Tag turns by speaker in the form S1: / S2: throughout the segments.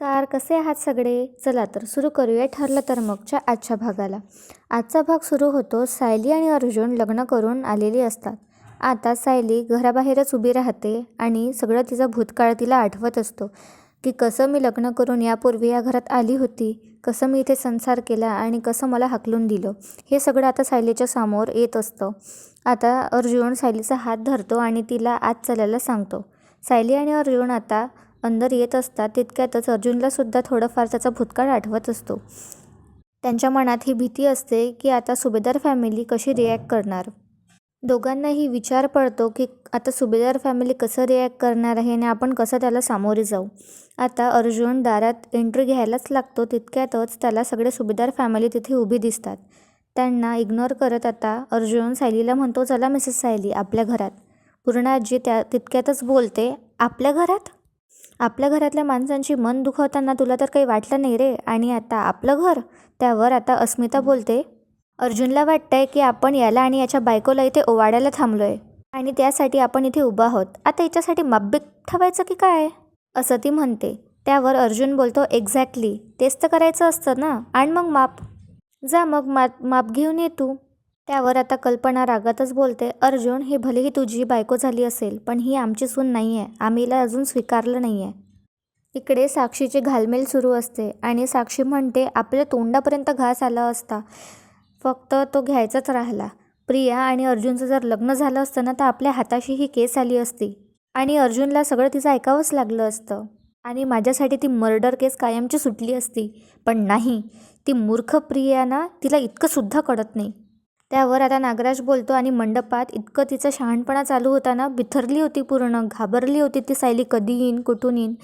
S1: नमस्कार कसे आहात सगळे? चला तर सुरू करूया ठरलं तर मगच्या आजच्या भागाला. आजचा भाग सुरू होतो सायली आणि अर्जुन लग्न करून आलेली असतात. आता सायली घराबाहेरच उभी राहते आणि सगळं तिचा भूतकाळ तिला आठवत असतो की कसं मी लग्न करून यापूर्वी या घरात आली होती कसं मी इथे संसार केला आणि कसं मला हाकलून दिलं हे सगळं आता सायलीच्या समोर येत असतं. आता अर्जुन सायलीचा हात धरतो आणि तिला आत चालायला सांगतो. सायली आणि अर्जुन आता अंदर येत असतात तितक्यातच अर्जुनलासुद्धा थोडंफार त्याचा भूतकाळ आठवत असतो. त्यांच्या मनात ही भीती असते की आता सुभेदार फॅमिली कशी रिॲक्ट करणार? दोघांनाही विचार पडतो की आता सुभेदार फॅमिली कसं रिॲक्ट करणार आहे आणि आपण कसं त्याला सामोरे जाऊ? आता अर्जुन दारात एंट्री घ्यायलाच लागतो तितक्यातच त्याला सगळे सुभेदार फॅमिली तिथे उभी दिसतात. त्यांना इग्नोर करत आता अर्जुन सायलीला म्हणतो चला मिसेस सायली आपल्या घरात. पूर्ण आजी त्या तितक्यातच बोलते आपल्या घरात? आपल्या घरातल्या माणसांची मन दुखवताना तुला तर काही वाटलं नाही रे. आणि आता आपलं घर? त्यावर आता अस्मिता बोलते अर्जुनला वाटतंय की आपण याला आणि याच्या बायकोला इथे ओवाडायला थांबलो आहे आणि त्यासाठी आपण इथे उभा आहोत. आता याच्यासाठी मापबीत ठेवायचं की काय? असं ती म्हणते. त्यावर अर्जुन बोलतो एक्झॅक्टली तेच तर करायचं असतं ना. आणि मग माप. जा मग माप माप घेऊन ये तू. त्यावर आता कल्पना रागातच बोलते अर्जुन ही भलेही तुझी बायको झाली असेल पण ही आमची सून नाही आहे आम्हीला अजून स्वीकारलं नाही आहे इकडे साक्षीची घालमेल सुरू असते आणि साक्षी म्हणते आपल्या तोंडापर्यंत घास आला असता. फक्त तो घ्यायचाच राहिला. प्रिया आणि अर्जुनचं जर लग्न झालं असतं ना तर आपल्या हाताशी ही केस आली असती. आणि अर्जुनला सगळं तिचं ऐकावंच लागलं असतं. आणि माझ्यासाठी ती मर्डर केस कायमची सुटली असती. पण नाही ती मूर्ख प्रिया ना तिला इतकंसुद्धा कळत नाही. त्यावर आता नागराज बोलतो आणि मंडपात इतकं तिचा शहाणपणा चालू होता ना बिथरली होती पूर्ण घाबरली होती ती सायली कधी येईन कुठून येईन.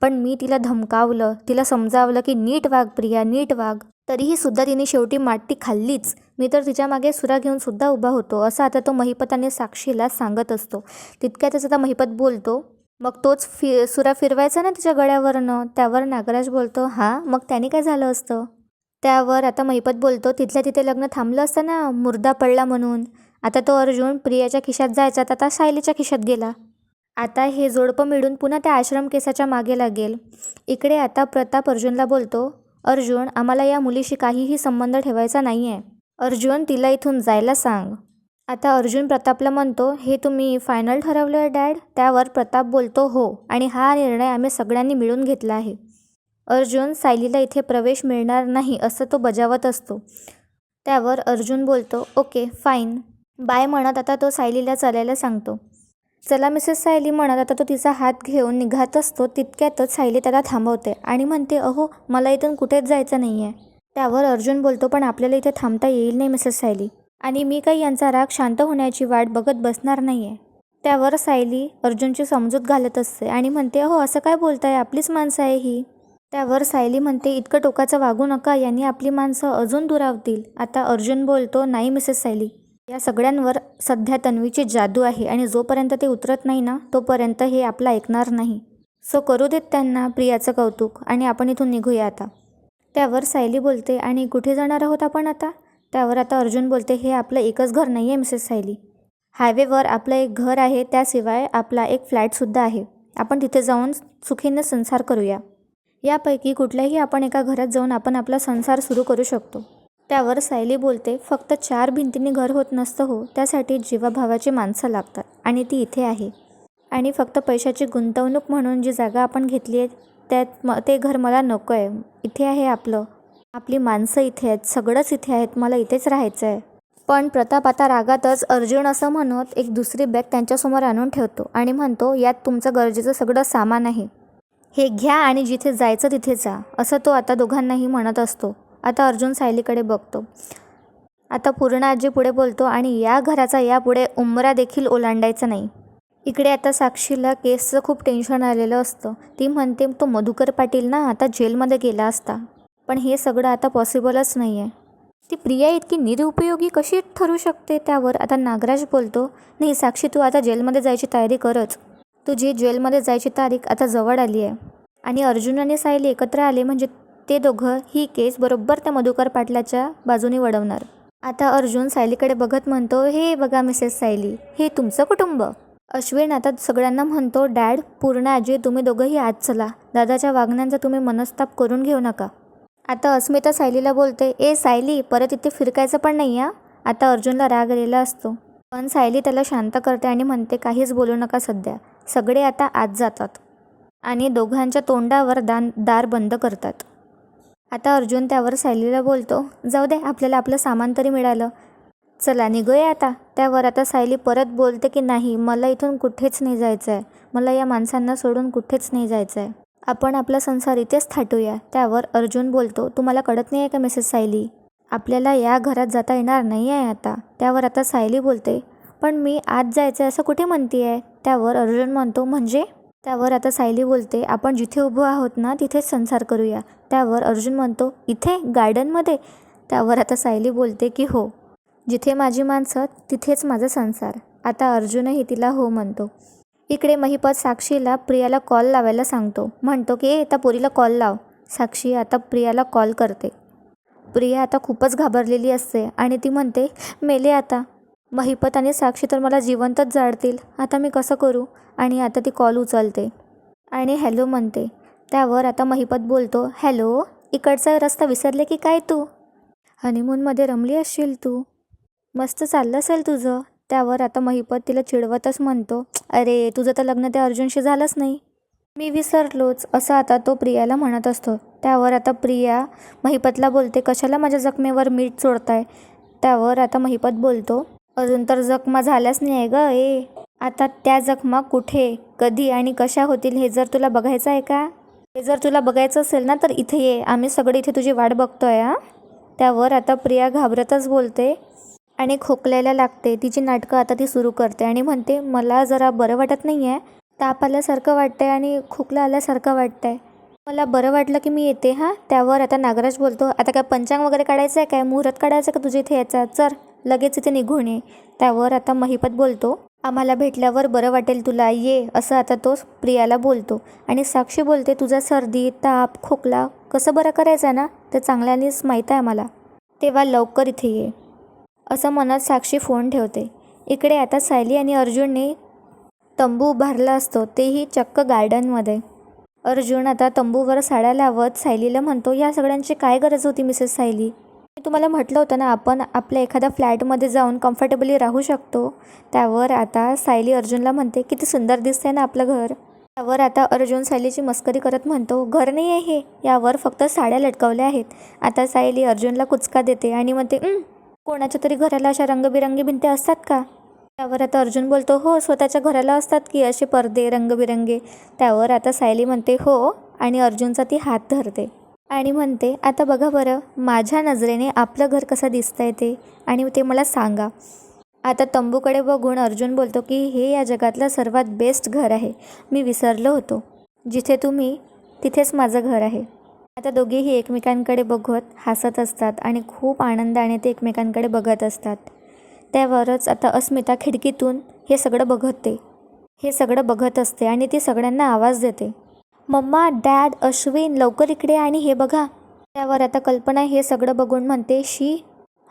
S1: पण मी तिला धमकावलं तिला समजावलं की नीट वाघ प्रिया नीट वाघ तरीही सुद्धा तिने शेवटी माटी खाल्लीच. मी तर तिच्यामागे सुरा घेऊन सुद्धा उभा होतो असं आता तो महिपताने साक्षीला सांगत असतो. तितक्यातच आता महिपत बोलतो मग तोच फि सुरा फिरवायचा ना तिच्या गळ्यावरनं? त्यावर नागराज बोलतो हां मग त्याने काय झालं असतं? त्यावर आता महिपत बोलतो. तिथल्या तिथे लग्न थांबलं असतं ना मुर्दा पडला म्हणून. आता तो अर्जुन प्रियाच्या खिशात जायचा तर आता सायलीच्या खिशात गेला. आता हे जोडपं मिळून पुन्हा त्या आश्रम केसाच्या मागे लागेल. इकडे आता प्रताप अर्जुनला बोलतो अर्जुन आम्हाला या मुलीशी काहीही संबंध ठेवायचा नाही आहे अर्जुन तिला इथून जायला सांग. आता अर्जुन प्रतापला म्हणतो हे तुम्ही फायनल ठरवलं आहे डॅड? त्यावर प्रताप बोलतो हो. आणि हा निर्णय आम्ही सगळ्यांनी मिळून घेतला आहे. अर्जुन सायलीला इथे प्रवेश मिळणार नाही असं तो बजावत असतो. त्यावर अर्जुन बोलतो ओके फाईन. बाय म्हणत आता तो सायलीला चालायला सांगतो. चला मिसेस सायली म्हणत आता तो तिचा हात घेऊन निघात असतो. तितक्यातच सायली त्याला थांबवते आणि म्हणते अहो मला इथून कुठेच जायचं नाही आहे त्यावर अर्जुन बोलतो पण आपल्याला इथे थांबता येईल नाही मिसेस सायली. आणि मी काही यांचा राग शांत होण्याची वाट बघत बसणार नाही आहे त्यावर सायली अर्जुनची समजूत घालत असते आणि म्हणते अहो असं काय बोलताय? आपलीच माणसं आहे ही. त्यावर सायली म्हणते इतकं टोकाचं वागू नका यांनी आपली माणसं अजून दुरावतील. आता अर्जुन बोलतो नाही मिसेस सायली. या सगळ्यांवर सध्या तन्वीची जादू आहे आणि जोपर्यंत ते उतरत नाही ना तोपर्यंत हे आपला ऐकणार नाही. सो करू देत त्यांना प्रियाचं कौतुक आणि आपण इथून निघूया आता. त्यावर सायली बोलते आणि कुठे जाणार आहोत आपण आता? त्यावर आता अर्जुन बोलते हे आपलं एकच घर नाही आहे मिसेस सायली. हायवेवर आपलं एक घर आहे त्याशिवाय आपला एक फ्लॅटसुद्धा आहे. आपण तिथे जाऊन सुखीने संसार करूया. यापैकी कुठल्याही आपण एका घरात जाऊन आपण आपला संसार सुरू करू शकतो. त्यावर सायली बोलते फक्त चार भिंतींनी घर होत नसतं हो त्यासाठी जीवाभावाची माणसं लागतात आणि ती इथे आहे. आणि फक्त पैशाची गुंतवणूक म्हणून जी जागा आपण घेतली आहे त्यात म ते घर मला नको आहे. इथे आहे आपलं. आपली माणसं इथे आहेत सगळंच इथे आहेत मला इथेच राहायचं आहे. पण प्रताप आता रागातच अर्जुन असं म्हणत एक दुसरी बॅग त्यांच्यासमोर आणून ठेवतो आणि म्हणतो यात तुमचं गरजेचं सगळं सामान आहे. हे घ्या आणि जिथे जायचं तिथे जा असं तो आता दोघांनाही म्हणत असतो. आता अर्जुन सायलीकडे बघतो. आता पूर्ण आजी पुढे बोलतो आणि या घराचा यापुढे उंबरा देखील ओलांडायचा नाही. इकडे आता साक्षीला केसचं खूप टेन्शन आलेलं असतं. ती म्हणते तो मधुकर पाटील ना आता जेलमध्ये गेला असता. पण हे सगळं आता पॉसिबलच नाही आहे ती प्रिया इतकी निरुपयोगी कशी ठरू शकते त्यावर? आता नागराज बोलतो नाही साक्षी तू आता जेलमध्ये जायची तयारी करच. तुझी जेलमध्ये जायची तारीख आता जवळ आली आहे. आणि अर्जुन आणि सायली एकत्र आले म्हणजे ते दोघं ही केस बरोबर त्या मधुकर पाटलाच्या बाजूने वळवणार. आता अर्जुन सायलीकडे बघत म्हणतो हे बघा मिसेस सायली हे तुमचं कुटुंब? अश्विन आता सगळ्यांना म्हणतो डॅड पूर्ण आजी तुम्ही दोघंही आज चला. दादाच्या वागण्यांचा तुम्ही मनस्ताप करून घेऊ नका. आता अस्मिता सायलीला बोलते ए सायली परत इथे फिरकायचं पण नाही हा? आता अर्जुनला राग आलेला असतो. पण सायली त्याला शांत करते आणि म्हणते काहीच बोलू नका सध्या. सगळे आता आत जातात आणि दोघांच्या तोंडावर दान दार बंद करतात. आता अर्जुन त्यावर सायलीला बोलतो जाऊ दे आपल्याला आपलं सामान तरी मिळालं. चला निघूया आता. त्यावर आता सायली परत बोलते की नाही मला इथून कुठेच नाही जायचं आहे मला या माणसांना सोडून कुठेच नाही जायचं आहे आपण आपला संसार इथेच थाटूया. त्यावर अर्जुन बोलतो तुम्हाला कळत नाही आहे का मिसेस सायली? आपल्याला या घरात जाता येणार नाही आहे आता. त्यावर आता सायली बोलते पण मी आत जायचं आहे असं कुठे म्हणते आहे त्यावर अर्जुन म्हणतो म्हणजे? त्यावर आता सायली बोलते आपण जिथे उभं आहोत ना तिथेच संसार करूया. त्यावर अर्जुन म्हणतो इथे? गार्डनमध्ये? त्यावर आता सायली बोलते की हो. जिथे माझी माणसं तिथेच माझा संसार. आता अर्जुनही तिला हो म्हणतो. इकडे महिपत साक्षीला प्रियाला कॉल लावायला सांगतो. म्हणतो की ए त्या पोरीला कॉल लाव. साक्षी आता प्रियाला कॉल करते. प्रिया आता खूपच घाबरलेली असते आणि ती म्हणते मेले आता. महिपत आणि साक्षी तर मला जिवंतच जाळतील. आता मी कसं करू? आणि आता ती कॉल उचलते. आणि हॅलो म्हणते. त्यावर आता महिपत बोलतो हॅलो इकडचा रस्ता विसरले की काय तू? हनीमूनमध्ये रमली असशील तू. मस्त चाललं असेल तुझं. त्यावर आता महिपत तिला चिडवतच म्हणतो अरे तुझं तर लग्न त्या अर्जुनशी झालंच नाही. मी विसरलोच असं आता तो प्रियाला म्हणत असतो. त्यावर आता प्रिया महिपतला बोलते कशाला माझ्या जखमेवर मीठ चोडताय त्यावर आता महिपत बोलतो अजून तर जखमा झाल्याच नाही आहे ग ए. आता त्या जखमा कुठे कधी आणि कशा होतील हे जर तुला बघायचं आहे का? हे जर तुला बघायचं असेल ना तर इथे ये. आम्ही सगळे इथे तुझी वाट बघतोय हां. त्यावर आता प्रिया घाबरतच बोलते आणि खोकल्याला लागते. तिची नाटकं आता ती सुरू करते आणि म्हणते मला जरा बरं वाटत नाही आहे ताप आल्यासारखं वाटतं आहे आणि खोकला आल्यासारखं वाटतं आहे मला बरं वाटलं की मी येते हां. त्यावर आता नागराज बोलतो आता काय पंचांग वगैरे काढायचं आहे काय? मुहूर्त काढायचं का तुझ्या इथे यायचा चल. लगेच इथे निघून ये. त्यावर आता महिपत बोलतो आम्हाला भेटल्यावर बरं वाटेल तुला ये असं आता तो प्रियाला बोलतो. आणि साक्षी बोलते तुझा सर्दी ताप खोकला कसं बरं करायचं ना? ते चांगल्यानेच माहीत आहे आम्हाला. तेव्हा लवकर इथे ये. असं मनात साक्षी फोन ठेवते. इकडे आता सायली आणि अर्जुनने तंबू उभारला असतो तेही चक्क गार्डनमध्ये. अर्जुन आता तंबूवर साड्या लावत सायलीला म्हणतो या सगळ्यांची काय गरज होती मिसेस सायली? मी तुम्हाला म्हटलं होतं ना आपण आपल्या एखाद्या फ्लॅटमध्ये जाऊन कम्फर्टेबली राहू शकतो. त्यावर आता सायली अर्जुनला म्हणते किती सुंदर दिसतंय ना आपलं घर. त्यावर आता अर्जुन सायलीची मस्करी करत म्हणतो घर नाही आहे हे यावर फक्त साड्या लटकवल्या आहेत. आता सायली अर्जुनला कुचका देते आणि म्हणते कोणाच्या तरी घराला अशा रंगबिरंगी भिंती असतात का? त्यावर आता अर्जुन बोलतो हो स्वतःच्या घराला असतात की असे पडदे रंगबिरंगे. त्यावर आता सायली म्हणते हो आणि अर्जुनचा ती हात धरते. आणि म्हणते आता बघा बरं माझ्या नजरेने आपलं घर कसं दिसतंय ते आणि ते मला सांगा. आता तंबूकडे बघून अर्जुन बोलतो की हे या जगातलं सर्वात बेस्ट घर आहे. मी विसरलो होतो. जिथे तुम्ही तिथेच माझं घर आहे. आता दोघेही एकमेकांकडे बघत हसत असतात आणि खूप आनंदाने ते एकमेकांकडे बघत असतात. त्यावरच आता अस्मिता खिडकीतून हे सगळं बघते. हे सगळं बघत असते आणि ती सगळ्यांना आवाज देते. मम्मा डॅड अश्विन लवकर इकडे आणि हे बघा. त्यावर आता कल्पना हे सगळं बघून म्हणते शी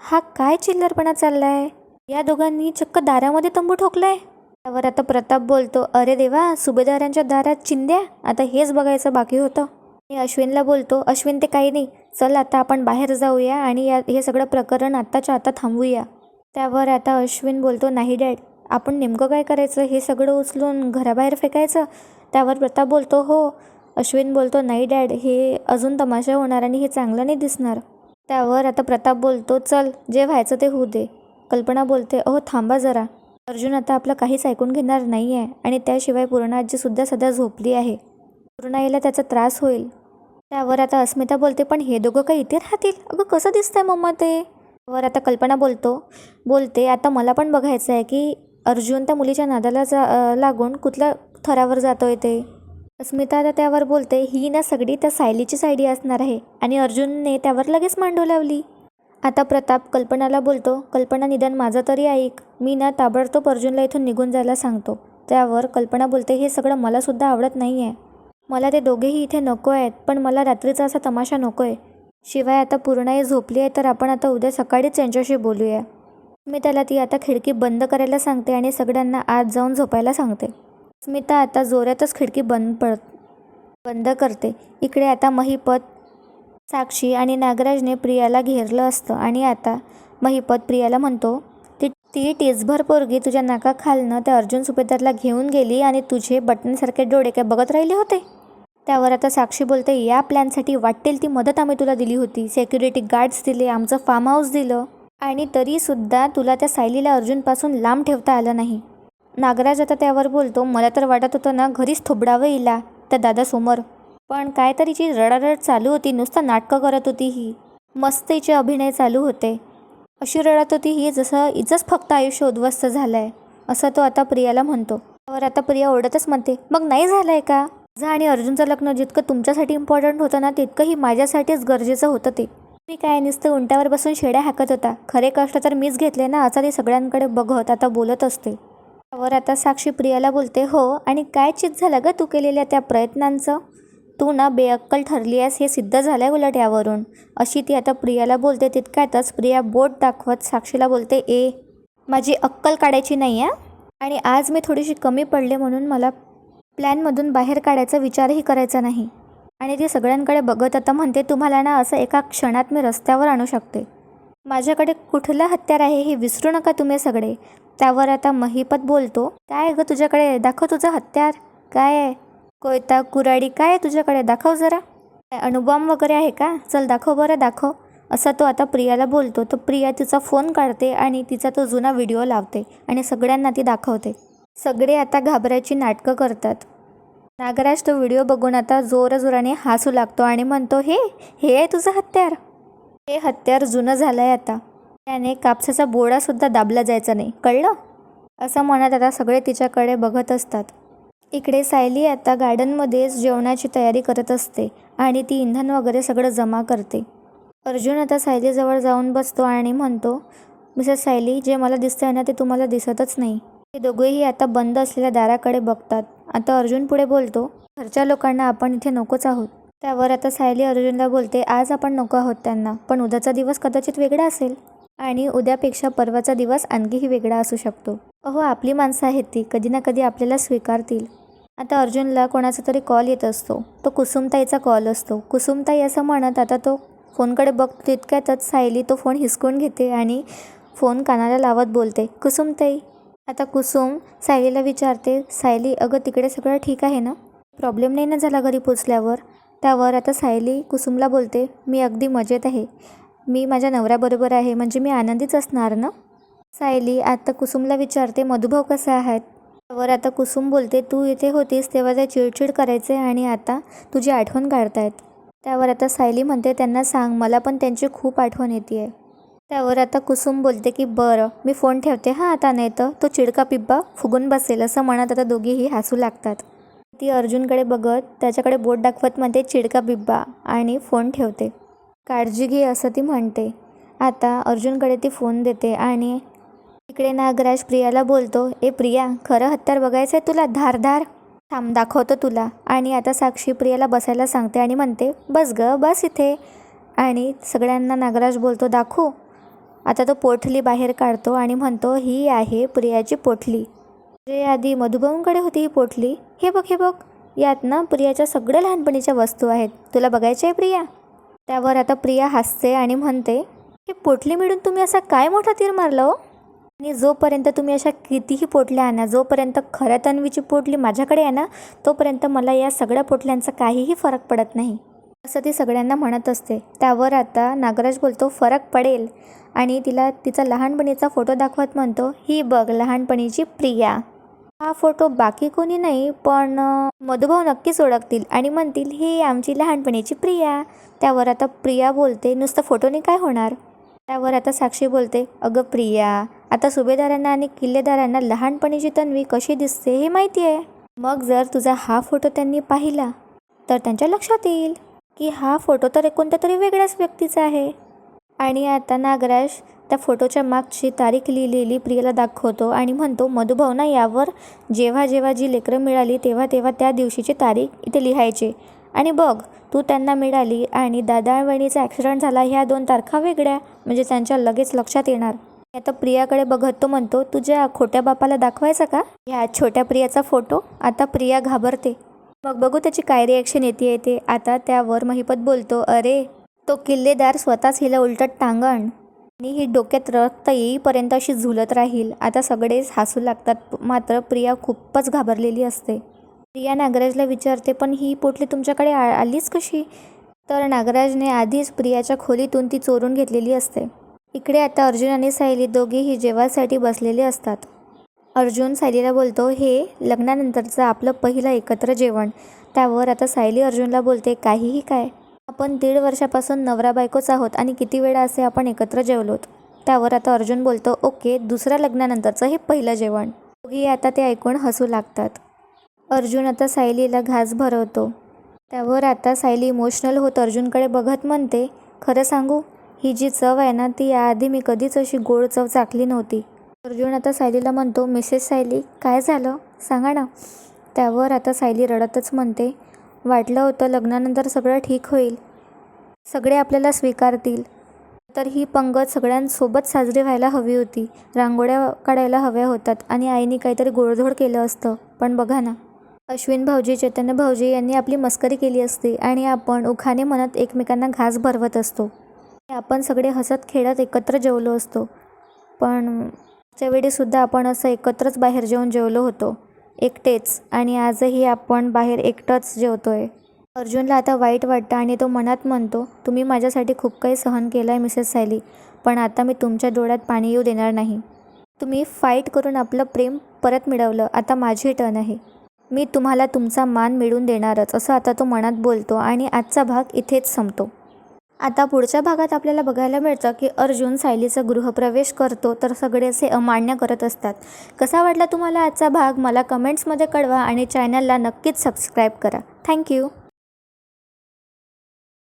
S1: हा काय चिल्लरपणा चाललाय? या दोघांनी चक्क दारामध्ये तंबू ठोकलाय. त्यावर आता प्रताप बोलतो अरे देवा सुभेदारांच्या दारात चिंद्या आता हेच बघायचं बाकी होतं. मी अश्विनला बोलतो अश्विन ते काही नाही. चल आता आपण बाहेर जाऊया आणि या हे सगळं प्रकरण आत्ताच्या आता थांबवूया त्यावर आता अश्विन बोलतो नाही डॅड. आपण नेमकं काय करायचं? हे सगळं उचलून घराबाहेर फेकायचं? त्यावर प्रताप बोलतो हो. अश्विन बोलतो नाही डॅड हे अजून तमाशा होणार आणि हे चांगलं नाही दिसणार. त्यावर आता प्रताप बोलतो चल जे व्हायचं ते होऊ दे. कल्पना बोलते अहो थांबा जरा. अर्जुन आता आपलं काहीच ऐकून घेणार नाही आहे आणि त्याशिवाय पूर्णा आजीसुद्धा सध्या झोपली आहे. पूर्णाईला त्याचा त्रास होईल. त्यावर आता अस्मिता बोलते पण हे दोघं काही इथे राहतील? अगं कसं दिसतंय मम्मा ते? वर आता कल्पना बोलतो बोलते आता मला पण बघायचं आहे की अर्जुन त्या मुलीच्या नादाला जा लागून कुठल्या थरावर जातोय ते. अस्मिता आता त्यावर बोलते ही ना सगळी त्या सायलीची सायडी असणार आहे आणि अर्जुनने त्यावर लगेच मांडू लावली. आता प्रताप कल्पनाला बोलतो कल्पना निदान माझं तरी ऐक. मी ना ताबडतोब अर्जुनला इथून निघून जायला सांगतो. त्यावर कल्पना बोलते हे सगळं मलासुद्धा आवडत नाही आहे मला ते दोघेही इथे नको आहेत पण मला रात्रीचा असा तमाशा नको आहे शिवाय आता पूर्णाई झोपली आहे तर आपण आता उद्या सकाळीच यांच्याशी बोलूया. मी त्याला ती आता खिडकी बंद करायला सांगते आणि सगळ्यांना आत जाऊन झोपायला सांगते. स्मिता आता जोरातच खिडकी बंद पड बंद करते. इकडे आता महिपत साक्षी आणि नागराजने प्रियाला घेरलं असतं आणि आता महिपत प्रियाला म्हणतो ती ती टेसभर पोरगी तुझ्या नाकाखालनं त्या अर्जुन सुपेदारला घेऊन गेली आणि तुझे बटनसारखे डोळे काय बघत राहिले होते? त्यावर आता साक्षी बोलते या प्लॅनसाठी वाटेल ती मदत आम्ही तुला दिली होती. सेक्युरिटी गार्ड्स दिले आमचं फार्म हाऊस दिलं. आणि तरीसुद्धा तुला त्या सायलीला अर्जुनपासून लांब ठेवता आलं नाही. नागराज आता त्यावर बोलतो मला तर वाटत होतं ना घरीच थोबडावं हिला त्या दादासमोर पण काय तर हिची रडारड चालू होती नुसतं नाटकं करत होती ही. मस्त हिचे अभिनय चालू होते. अशी रडत होती ही जसं हिचंच फक्त आयुष्य उद्ध्वस्त झालं आहे असं तो आता प्रियाला म्हणतो. त्यावर आता प्रिया ओरडतच म्हणते मग नाही झालं आहे का? माझं आणि अर्जुनचं लग्न जितकं तुमच्यासाठी इम्पॉर्टंट होतं ना तितकंही माझ्यासाठीच गरजेचं होतं ते. मी काय नुसतं उंटावर बसून शेड्या हाकत होता. खरे कष्ट तर मीच घेतले ना असा ती सगळ्यांकडे बघत आता बोलत असते. त्यावर आता साक्षी प्रियाला बोलते हो आणि काय चित झालं ग तू केलेल्या त्या प्रयत्नांचं? तू ना बेअक्कल ठरली आहेस हे सिद्ध झालं आहे उलट यावरून अशी ती आता प्रियाला बोलते तितक्यातच प्रिया बोट दाखवत साक्षीला बोलते ए माझी अक्कल काढायची नाही आहे आणि आज मी थोडीशी कमी पडले म्हणून मला प्लॅनमधून बाहेर काढायचा विचारही करायचा नाही. आणि ती सगळ्यांकडे बघत आता म्हणते तुम्हाला ना असं एका क्षणात मी रस्त्यावर आणू शकते. माझ्याकडे कुठलं हत्यार आहे हे विसरू नका तुम्ही सगळे. त्यावर आता महिपत बोलतो काय ग तुझ्याकडे? दाखव तुझं हत्यार. काय आहे? कोयता कुराडी काय आहे तुझ्याकडे? दाखव जरा. काय अणुबॉम्ब वगैरे आहे का? चल दाखव बरं दाखव. असा तो आता प्रियाला बोलतो. तर प्रिया तिचा फोन काढते आणि तिचा तो जुना व्हिडिओ लावते आणि सगळ्यांना ती दाखवते. सगळे आता घाबरायची नाटकं करतात. नागराज तो व्हिडिओ बघून आता जोरजोराने हसू लागतो आणि म्हणतो हे हे आहे तुझं हत्यार. हे हत्यार जुनं झालं आहे आता. त्याने कापसाचा बोळासुद्धा दाबला जायचा नाही. कळलं? असं म्हणत आता सगळे तिच्याकडे बघत असतात. इकडे सायली आता गार्डनमध्येच जेवणाची तयारी करत असते आणि ती इंधन वगैरे सगळं जमा करते. अर्जुन आता सायलीजवळ जाऊन बसतो आणि म्हणतो मिसेस सायली जे मला दिसतंय ना ते तुम्हाला दिसतच नाही. ते दोघेही आता बंद असलेल्या दाराकडे बघतात. आता अर्जुन पुढे बोलतो घरच्या लोकांना आपण इथे नकोच आहोत. त्यावर आता सायली अर्जुनला बोलते आज आपण नको आहोत त्यांना पण उद्याचा दिवस कदाचित वेगळा असेल. आणि उद्यापेक्षा परवाचा दिवस आणखीही वेगळा असू शकतो. अहो आपली माणसं आहेत ती. कधी ना कधी आपल्याला स्वीकारतील. आता अर्जुनला कोणाचा तरी कॉल येत असतो. तो कुसुमताईचा कॉल असतो. कुसुमताई असं म्हणत आता तो फोनकडे बघतो तितक्यातच सायली तो फोन हिसकून घेते आणि फोन कानाला लावत बोलते कुसुमताई. आता कुसुम सायलीला विचारते सायली अगं तिकडे सगळं ठीक आहे ना? प्रॉब्लेम नाही ना झाला घरी पोचल्यावर? त्यावर आता सायली कुसुमला बोलते मी अगदी मजेत आहे. मी माझ्या नवऱ्याबरोबर आहे म्हणजे मी आनंदीच असणार ना? सायली आता कुसुमला विचारते मधुभाऊ कसा आहेत? त्यावर आता कुसुम बोलते तू इथे होतीस तेव्हा ते चिडचिड करायचे आणि आता तुझी आठवण काढतायत. त्यावर आता सायली म्हणते त्यांना सांग मला पण त्यांची खूप आठवण येते आहे त्यावर आता कुसुम बोलते की बरं मी फोन ठेवते हां आता नाही तर तो चिडका पिब्बा फुगून बसेल असं म्हणत आता दोघीही हसू लागतात. ती अर्जुनकडे बघत त्याच्याकडे बोट दाखवत म्हणते चिडका बिब्बा आणि फोन ठेवते. काळजी घे असं ती म्हणते. आता अर्जुनकडे ती फोन देते आणि इकडे नागराज प्रियाला बोलतो ए प्रिया खरं हत्यार बघायचं आहे तुला धारधार थांब दाखवतो तुला. आणि आता साक्षी प्रियाला बसायला सांगते आणि म्हणते बस ग बस इथे. आणि सगळ्यांना नागराज बोलतो दाखवू. आता तो पोटली बाहेर काढतो आणि म्हणतो ही आहे प्रियाची पोटली. जे आधी मधुभाऊंकडे होती ही पोटली हे बघ हे बघ. यात ना प्रियाच्या सगळ्या लहानपणीच्या वस्तू आहेत. तुला बघायच्या आहे प्रिया? त्यावर आता प्रिया हसते आणि म्हणते हे पोटली मिळून तुम्ही असा काय मोठा तीर मारला हो? आणि जोपर्यंत तुम्ही अशा कितीही पोटल्या आणा जोपर्यंत खऱ्या तन्वीची पोटली माझ्याकडे आहे ना तोपर्यंत मला या सगळ्या पोटल्यांचा काहीही फरक पडत नाही. असं ती सगळ्यांना म्हणत असते. त्यावर आता नागराज बोलतो फरक पडेल. आणि तिला तिचा लहानपणीचा फोटो दाखवत म्हणतो ही बघ लहानपणीची प्रिया. हा फोटो बाकी कोणी नाही पण मधुभाऊ नक्कीच ओळखतील आणि म्हणतील ही आमची लहानपणीची प्रिया. त्यावर आता प्रिया बोलते नुसतं फोटोने काय होणार? त्यावर आता साक्षी बोलते अगं प्रिया आता सुभेदारांना आणि किल्लेदारांना लहानपणीची तन्वी कशी दिसते हे माहिती आहे. मग जर तुझा हा फोटो त्यांनी पाहिला तर त्यांच्या लक्षात येईल की हा फोटो तर कोणत्या तरी वेगळ्याच व्यक्तीचा आहे. आणि आता नागराज त्या फोटोच्या मागची तारीख लिहिलेली प्रियाला दाखवतो आणि म्हणतो मधुभावना यावर जेव्हा जेव्हा जी लेकरं मिळाली तेव्हा तेव्हा त्या दिवशीची तारीख इथे लिहायची. आणि बघ तू त्यांना मिळाली आणि दादा वहिनीचा ॲक्सिडेंट झाला ह्या दोन तारखा वेगळ्या. म्हणजे त्यांच्या लगेच लक्षात येणार. आता प्रियाकडे बघत तो म्हणतो तुझ्या खोट्या बापाला दाखवायचा का? ह्या छोट्या प्रियाचा फोटो? आता प्रिया घाबरते. मग बघू त्याची काय रिॲक्शन येते येते. आता त्यावर महिपत बोलतो अरे तो किल्लेदार स्वतःच हिला उलटत टांगण. आणि ही डोक्यात रक्त येईपर्यंत अशी झुलत राहील. आता सगळेच हसू लागतात. मात्र प्रिया खूपच घाबरलेली असते. प्रिया नागराजला विचारते पण ही पोटली तुमच्याकडे आ आलीच कशी? तर नागराजने आधीच प्रियाच्या खोलीतून ती चोरून घेतलेली असते. इकडे आता अर्जुन आणि सायली दोघेही जेवासाठी बसलेले असतात. अर्जुन सायलीला बोलतो हे लग्नानंतरचं आपलं पहिलं एकत्र जेवण. त्यावर आता सायली अर्जुनला बोलते काहीही काय? आपण दीड वर्षापासून नवरा बायकोच आहोत आणि किती वेळा असे आपण एकत्र जेवलोत? त्यावर आता अर्जुन बोलतो ओके दुसऱ्या लग्नानंतरचं हे पहिलं जेवण. दोघी आता ते ऐकून हसू लागतात. अर्जुन आता सायलीला घास भरवतो. त्यावर आता सायली इमोशनल होत अर्जुनकडे बघत म्हणते खरं सांगू ही जी चव आहे ना ती याआधी मी कधीच अशी गोड चव चाकली नव्हती. अर्जुन आता सायलीला म्हणतो मिसेस सायली काय झालं? सांगा ना. त्यावर आता सायली रडतच म्हणते वाटलं होतं लग्नानंतर सगळं ठीक होईल. सगळे आपल्याला स्वीकारतील. तर ही पंगत सगळ्यांसोबत साजरी व्हायला हवी होती. रांगोळ्या काढायला हव्या होतात आणि आईने काहीतरी गोडधोड केलं असतं. पण बघा ना अश्विन भाऊजी चैतन्य भाऊजी यांनी आपली मस्करी केली असती आणि आपण उखाने म्हणत एकमेकांना घास भरवत असतो. आपण सगळे हसत खेळत एकत्र जेवलो असतो. पण त्यावेळीसुद्धा आपण असं एकत्रच बाहेर जेवून जेवलो होतो. एकटेच आणि आजही आपण बाहेर एकटंच जेवतोय. अर्जुनला आता वाईट वाटतं आणि तो मनात म्हणतो तुम्ही माझ्यासाठी खूप काही सहन केलं आहे मिसेस सॅली पण आता मी तुमच्या डोळ्यात पाणी येऊ देणार नाही. तुम्ही फाईट करून आपलं प्रेम परत मिळवलं आता माझी टर्न आहे. मी तुम्हाला तुमचा मान मिळवून देणारच असं आता तो मनात बोलतो आणि आजचा भाग इथेच संपतो. आता पुढच्या भागात आपल्याला बघायला मिळतं की अर्जुन सायलीचा गृहप्रवेश करतो तर सगळे असे अमान्य करत असतात. कसा वाटला तुम्हाला आजचा भाग? मला कमेंट्समध्ये कळवा आणि चॅनलला नक्कीच सबस्क्राईब करा. थँक्यू